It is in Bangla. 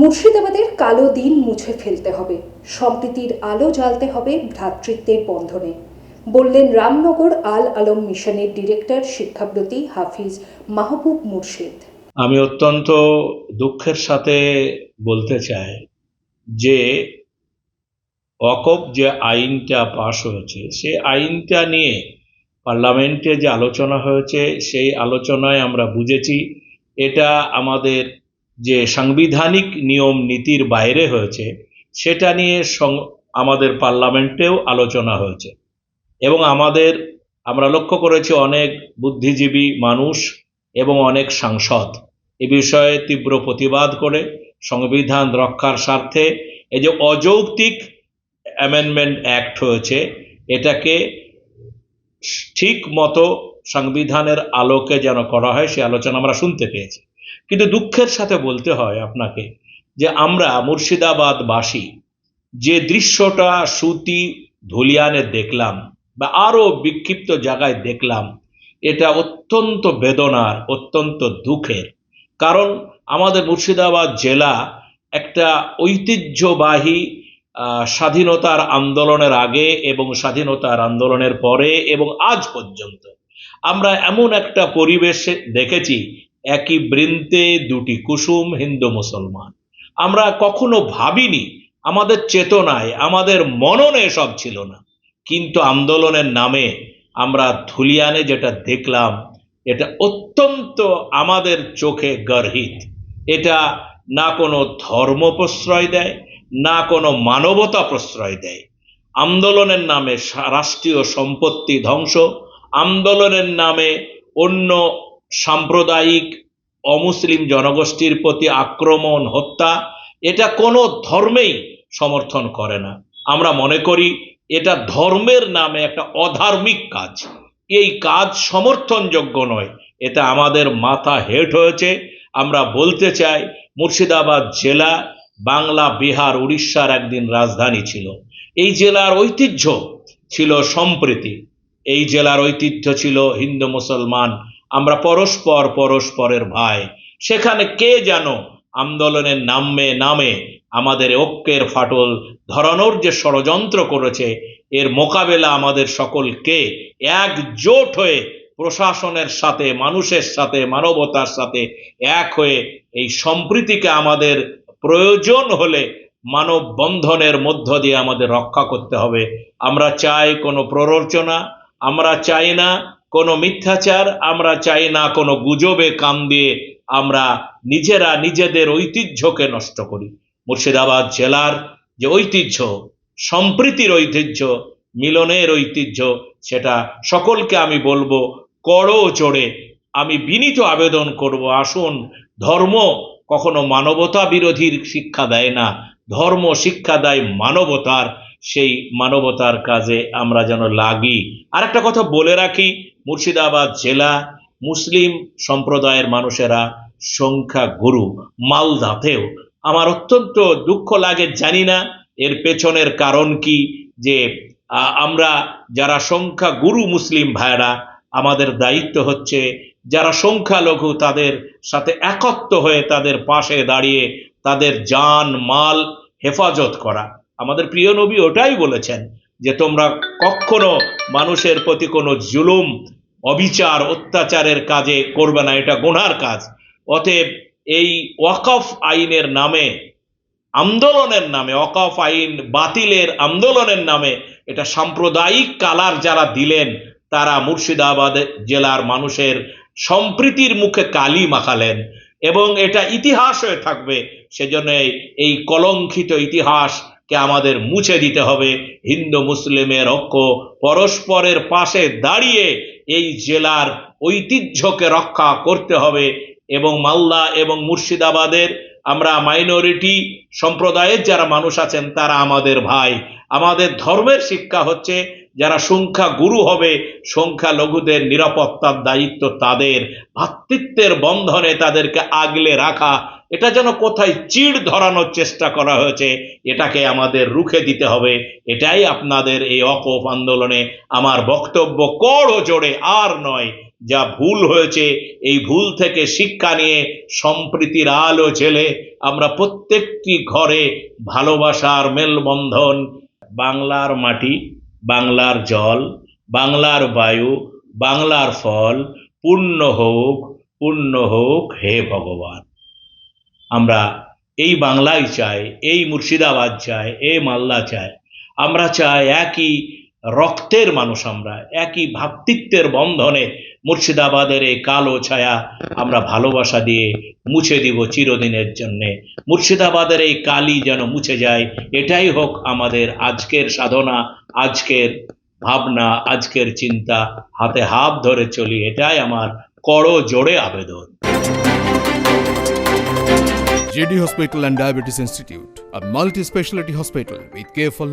মুর্শিদাবাদের কালো দিন মুছে ফেলতে হবে। সম্প্রীতির আলো জ্বালতে হবে ভ্রাতৃত্বের বন্ধনে। বললেন রামনগর আল আলম মিশনের ডিরেক্টর শিক্ষাব্রতী হাফিজ মাহবুব মুর্শিদ। আমি অত্যন্ত দুঃখের সাথে বলতে চাই যে অকপ যে আইনটা পাশ হয়েছে, সে আইনটা নিয়ে পার্লামেন্টে যে আলোচনা হয়েছে, সেই আলোচনায় আমরা বুঝেছি, এটা আমাদের যে সাংবিধানিক নিয়ম নীতির বাইরে হয়েছে, সেটা নিয়ে আমাদের পার্লামেন্টেও আলোচনা হয়েছে। এবং আমাদের, আমরা লক্ষ্য করেছি অনেক বুদ্ধিজীবী মানুষ এবং অনেক সাংসদ। এ বিষয়ে তীব্র প্রতিবাদ করে সংবিধান রক্ষার স্বার্থে এই যে অযৌক্তিক অ্যামেন্ডমেন্ট অ্যাক্ট হয়েছে, এটাকে ঠিক মতো সংবিধানের আলোকে যেন করা হয়, সে আলোচনা আমরা শুনতে পেয়েছি। কিন্তু দুঃখের সাথে বলতে হয় আপনাকে যে আমরা মুর্শিদাবাদবাসী যে দৃশ্যটা সুতি ধুলিয়ানে দেখলাম বা আরও বিক্ষিপ্ত জায়গায় দেখলাম, এটা অত্যন্ত বেদনার, অত্যন্ত দুঃখের। কারণ আমাদের মুর্শিদাবাদ জেলা একটা ঐতিহ্যবাহী স্বাধীনতার আন্দোলনের আগে এবং স্বাধীনতার আন্দোলনের পরে এবং আজ পর্যন্ত আমরা এমন একটা পরিবেশে দেখেছি একই বৃন্তে দুটি কুসুম হিন্দু মুসলমান। আমরা কখনো ভাবিনি আমাদের চেতনায়, আমাদের মননে সব ছিল না। কিন্তু আন্দোলনের নামে আমরা ধুলিয়ানে যেটা দেখলাম, এটা অত্যন্ত আমাদের চোখে গর্হিত। এটা না কোনো ধর্ম প্রশ্রয় দেয়, না কোনো মানবতা প্রশ্রয় দেয়। আন্দোলনের নামে রাষ্ট্রীয় সম্পত্তি ধ্বংস, আন্দোলনের নামে অন্য সাম্প্রদায়িক অমুসলিম জনগোষ্ঠীর প্রতি আক্রমণ, হত্যা, এটা কোনো ধর্মেই সমর্থন করে না। আমরা মনে করি এটা ধর্মের নামে একটা অধার্মিক কাজ। এই কাজ সমর্থনযোগ্য নয়, এটা আমাদের মাথা হেট হয়েছে। আমরা বলতে চাই, মুর্শিদাবাদ জেলা বাংলা, বিহার, উড়িষ্যার একদিন রাজধানী ছিল। এই জেলার ঐতিহ্য ছিল সম্প্রীতি। এই জেলার ঐতিহ্য ছিল হিন্দু, মুসলমান আমরা পরস্পর পরস্পরের ভাই। সেখানে কে যেন আন্দোলনের নামে নামে আমাদের ঐক্যের ফাটল ধরানোর যে ষড়যন্ত্র করেছে, এর মোকাবেলা আমাদের সকলকে একজোট হয়ে প্রশাসনের সাথে, মানুষের সাথে, মানবতার সাথে এক হয়ে এই সম্প্রীতিকে আমাদের প্রয়োজন হলে মানব বন্ধনের মধ্য দিয়ে আমাদের রক্ষা করতে হবে। আমরা চাই কোনো প্ররোচনা, আমরা চাই না কোনো মিথ্যাচার আমরা চাই না, কোনো গুজবে কান দিয়ে আমরা নিজেরা নিজেদের ঐতিহ্যকে নষ্ট করি। মুর্শিদাবাদ জেলার যে ঐতিহ্য, সম্প্রীতির ঐতিহ্য, মিলনের ঐতিহ্য, সেটা সকলকে আমি বলব, করো চড়ে আমি বিনীত আবেদন করব, আসুন, ধর্ম কখনো মানবতা বিরোধীর শিক্ষা দেয় না। ধর্ম শিক্ষা দেয় মানবতার সেই মানবতার কাজে আমরা যেন লাগি। আর একটা কথা বলে রাখি, মুর্শিদাবাদ জেলা মুসলিম সম্প্রদায়ের মানুষেরা সংখ্যা গুরু মালদাতেও। আমার অত্যন্ত দুঃখ লাগে, জানি না এর পেছনের কারণ কি, যে আমরা যারা সংখ্যা গুরু মুসলিম ভাইরা আমাদের দায়িত্ব হচ্ছে যারা সংখ্যালঘু, তাদের সাথে একত্র হয়ে তাদের পাশে দাঁড়িয়ে তাদের জান, মাল হেফাজত করা। আমাদের প্রিয় নবী ওটাই বলেছেন যে তোমরা কখনো মানুষের প্রতি কোনো জুলুম, অবিচার, অত্যাচারের কাজে করবে না, এটা গোনার কাজ। অতএব এই ওয়াকফ আইনের নামে, আন্দোলনের নামে, ওয়াকফ আইন বাতিলের আন্দোলনের নামে, এটা সাম্প্রদায়িক কালার যারা দিলেন, তারা মুর্শিদাবাদ জেলার মানুষের সম্প্রীতির মুখে কালি মাখালেন এবং এটা ইতিহাস হয়ে থাকবে। সেজন্য এই- কলঙ্কিত ইতিহাসকে আমাদের মুছে দিতে হবে। হিন্দু মুসলিমের ঐক্য পরস্পরের পাশে দাঁড়িয়ে এই জেলার ঐতিহ্যকে রক্ষা করতে হবে এবং মালদা এবং মুর্শিদাবাদের আমরা মাইনরিটি সম্প্রদায়ের যারা মানুষ আছেন তারা আমাদের ভাই। আমাদের ধর্মের শিক্ষা হচ্ছে যারা সংখ্যা গুরু হবে সংখ্যালঘুদের নিরাপত্তার দায়িত্ব তাদের, ভাতৃত্বের বন্ধনে তাদেরকে আগলে রাখা, এটা যেন কোথায় চিড় ধরানোর চেষ্টা করা হয়েছে, এটাকে আমাদের রুখে দিতে হবে। এটাই আপনাদের এই অকপ আন্দোলনে আমার বক্তব্য কড় জোরে আর নয়, যা ভুল হয়েছে, এই ভুল থেকে শিক্ষা নিয়ে সম্প্রীতির আলো ছেলে আমরা প্রত্যেকটি ঘরে ভালোবাসার মেলবন্ধন, বাংলার মাটি বাংলার জল, বাংলার বায়ু, বাংলার ফল, পূর্ণ হোক পূর্ণ হোক হে ভগবান। আমরা এই বাংলাই চাই, এই মুর্শিদাবাদ চাই, এই মাল্লা চাই। আমরা চাই একই রক্তের মানুষ আমরা একই ভাতৃত্বের বন্ধনে মুর্শিদাবাদের এই কালো ছায়া আমরা ভালোবাসা দিয়ে মুছে দিব চিরদিনের জন্যে মুর্শিদাবাদের এই কালি যেন মুছে যায় এটাই হোক আমাদের আজকের সাধনা আজকের ভাবনা আজকের চিন্তা হাতে হাত ধরে চলি এটাই আমার করো জোরে আবেদন JD Hospital and Diabetes Institute, a multi specialty hospital with care for.